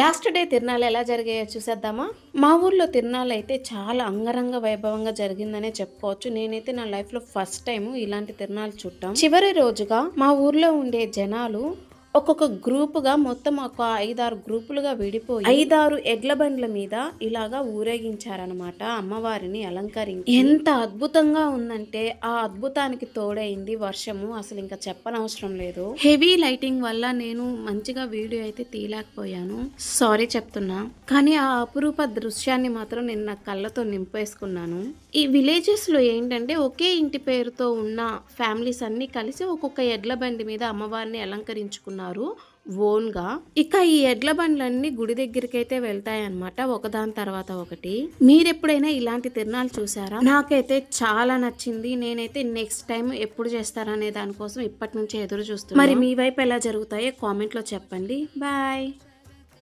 Last day తిరునాళ్ళు ఎలా జరిగాయో చూసేద్దామా? మా ఊర్లో తిరునాళ్ళు అయితే చాలా అంగరంగ వైభవంగా జరిగిందనే చెప్పుకోవచ్చు. నేనైతే నా లైఫ్లో ఫస్ట్ టైం ఇలాంటి తిరునాళ్ళు చుట్టాం చివరి రోజుగా మా ఊర్లో ఉండే జనాలు ఒక్కొక్క గ్రూపుగా మొత్తం ఒక ఐదారు గ్రూపులుగా విడిపోయి ఐదారు ఎడ్ల బండ్ల మీద ఇలాగా ఊరేగించారనమాట అమ్మవారిని అలంకరించి. ఎంత అద్భుతంగా ఉందంటే ఆ అద్భుతానికి తోడైంది వర్షము. అసలు ఇంకా చెప్పనవసరం లేదు. హెవీ లైటింగ్ వల్ల నేను మంచిగా వీడియో అయితే తీయలేకపోయాను. సారీ చెప్తున్నా. కానీ ఆ అపురూప దృశ్యాన్ని మాత్రం నేను నా కళ్ళతో నింపేసుకున్నాను. ఈ విలేజెస్లో ఏంటంటే ఒకే ఇంటి పేరుతో ఉన్న ఫ్యామిలీస్ అన్ని కలిసి ఒక్కొక్క ఎడ్ల బండి మీద అమ్మవారిని అలంకరించుకున్నారు. ఓన్ ఓన్గా ఇక ఈ ఎడ్ల బండ్లన్నీ గుడి దగ్గరికి అయితే వెళ్తాయి ఒకదాని తర్వాత ఒకటి. మీరు ఎప్పుడైనా ఇలాంటి తిరణాలు చూసారా? నాకైతే చాలా నచ్చింది. నేనైతే నెక్స్ట్ టైం ఎప్పుడు చేస్తారనే దానికోసం ఇప్పటి నుంచి ఎదురు చూస్తున్నాను మరి మీ వైపు ఎలా జరుగుతాయో కామెంట్లో చెప్పండి. బాయ్.